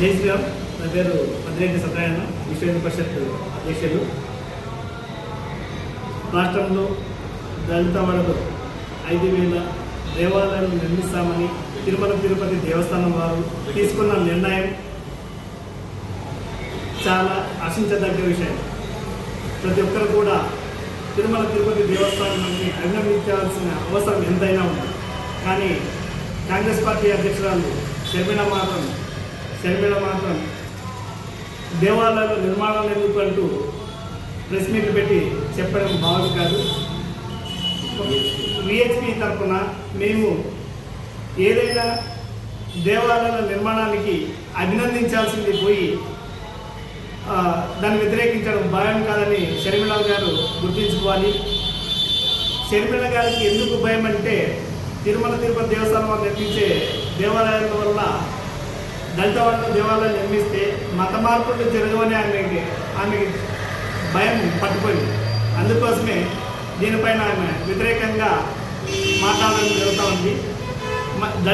జై శ్రీరామ్. నా పేరు మద్రెడ్డి సత్యనారాయణ విశ్వ హిందూ పరిషత్ అధ్యక్షులు. రాష్ట్రంలో దళిత వరకు ఐదు వేల దేవాలయాలు నిర్మిస్తామని తిరుమల తిరుపతి దేవస్థానం వారు తీసుకున్న నిర్ణయం చాలా ఆశించదగ్గ విషయం. ప్రతి ఒక్కరు కూడా తిరుమల తిరుపతి దేవస్థానాన్ని అభినందించాల్సిన అవసరం ఎంతైనా ఉంది. కానీ కాంగ్రెస్ పార్టీ అధ్యక్షురాలు షర్మిల మాత్రం షర్మిల మాత్రం దేవాలయాల నిర్మాణాలు ఎందుకంటూ ప్రెస్ మీట్లు పెట్టి చెప్పడం బాగుంది కాదు. విహెచ్పి తరఫున మేము ఏదైనా దేవాలయాల నిర్మాణానికి అభినందించాల్సింది పోయి దాన్ని వ్యతిరేకించడం భయం కాదని షర్మిల గారు గుర్తించుకోవాలి. షర్మిల గారికి ఎందుకు భయం అంటే తిరుమల తిరుపతి దేవస్థానం వారు నిర్మించే దేవాలయాల వల్ల దళిత వాళ్ళ దేవాలయాలు నిర్మిస్తే మత మార్పులు జరగవని ఆమెకి ఆమెకి భయం పట్టుకుంది అందుకోసమే దీనిపైన ఆమె వ్యతిరేకంగా మాట్లాడడం జరుగుతూ ఉంది. మ-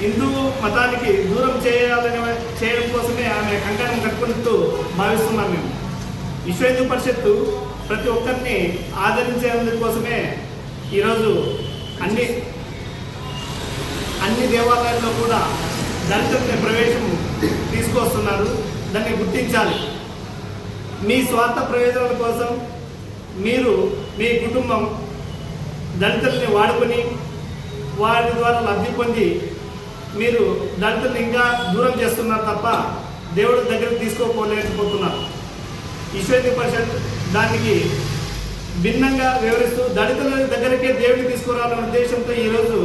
హిందూ మతానికి దూరం చేయాలని చేయడం కోసమే ఆమె కంకణం కట్టుకుంటూ భావిస్తున్నాం మేము. విశ్వ హిందూ పరిషత్తు ప్రతి ఒక్కరిని ఆదరించేందుకోసమే ఈరోజు అన్ని అన్ని దేవాలయాల్లో కూడా దళితుల్ని ప్రవేశం తీసుకొస్తున్నారు. దాన్ని గుర్తించాలి. మీ స్వార్థ ప్రయోజనాల కోసం మీరు మీ కుటుంబం దళితుల్ని వాడుకొని వారి ద్వారా లబ్ధి పొంది మీరు దళితుల్ని ఇంకా దూరం చేస్తున్నారు తప్ప దేవుడి దగ్గరికి తీసుకోపోలేకపోతున్నారు ఈశ్వరీ పరిషత్ దానికి భిన్నంగా వివరిస్తూ దళితుల దగ్గరికే దేవుడిని తీసుకురావాలనే ఉద్దేశంతో ఈరోజు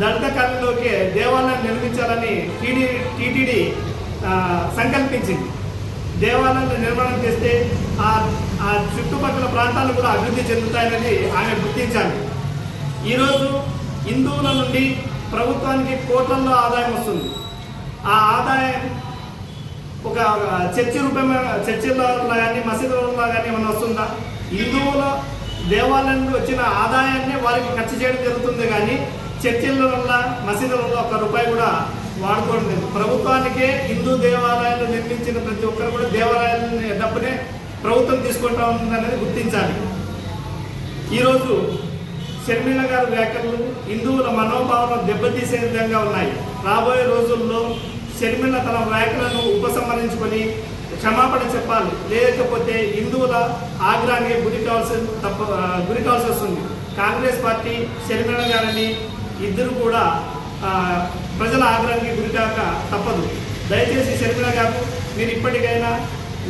దళిత కళలోకి దేవాలయం నిర్మించాలని టీడీ టీటీడీ సంకల్పించింది. దేవాలయాలు నిర్మాణం చేస్తే ఆ ఆ చుట్టుపక్కల ప్రాంతాలు కూడా అభివృద్ధి చెందుతాయని ఆమె గుర్తించాలి. ఈరోజు హిందువుల నుండి ప్రభుత్వానికి కోట్లలో ఆదాయం వస్తుంది. ఆ ఆదాయం ఒక చర్చి రూపమైన చర్చిల్లో కానీ మసీదులలో కానీ ఏమైనా వస్తుందా? హిందువుల దేవాలయం వచ్చిన ఆదాయాన్ని వారికి ఖర్చు చేయడం జరుగుతుంది కానీ చర్చిల వల్ల మసీదుల వల్ల ఒక రూపాయి కూడా వాడుకోవడం లేదు. ప్రభుత్వానికే హిందూ దేవాలయాలు నిర్మించిన ప్రతి ఒక్కరు కూడా దేవాలయాలని డబ్బునే ప్రభుత్వం తీసుకుంటా ఉందనేది గుర్తించాలి. ఈరోజు షర్మిల గారి వ్యాఖ్యలు హిందువుల మనోభావం దెబ్బతీసే విధంగా ఉన్నాయి. రాబోయే రోజుల్లో షర్మిల తన వ్యాఖ్యలను ఉపసంహరించుకొని క్షమాపణ చెప్పాలి. లేకపోతే హిందువుల ఆగ్రహానికి గురి కావాల్సి తప్ప గురి కావాల్సి వస్తుంది. కాంగ్రెస్ పార్టీ షర్మిల గారిని ఇద్దరు కూడా ప్రజల ఆగ్రహానికి గురికాక తప్పదు. దయచేసి శర్మిల గారు మీరు ఇప్పటికైనా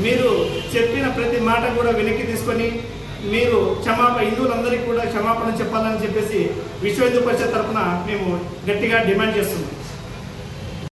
మీరు చెప్పిన ప్రతి మాట కూడా వెనక్కి తీసుకొని మీరు క్షమాపణ హిందువులందరికీ కూడా క్షమాపణ చెప్పాలని చెప్పేసి విశ్వ హిందూ పరిషత్ తరఫున మేము గట్టిగా డిమాండ్ చేస్తున్నాం.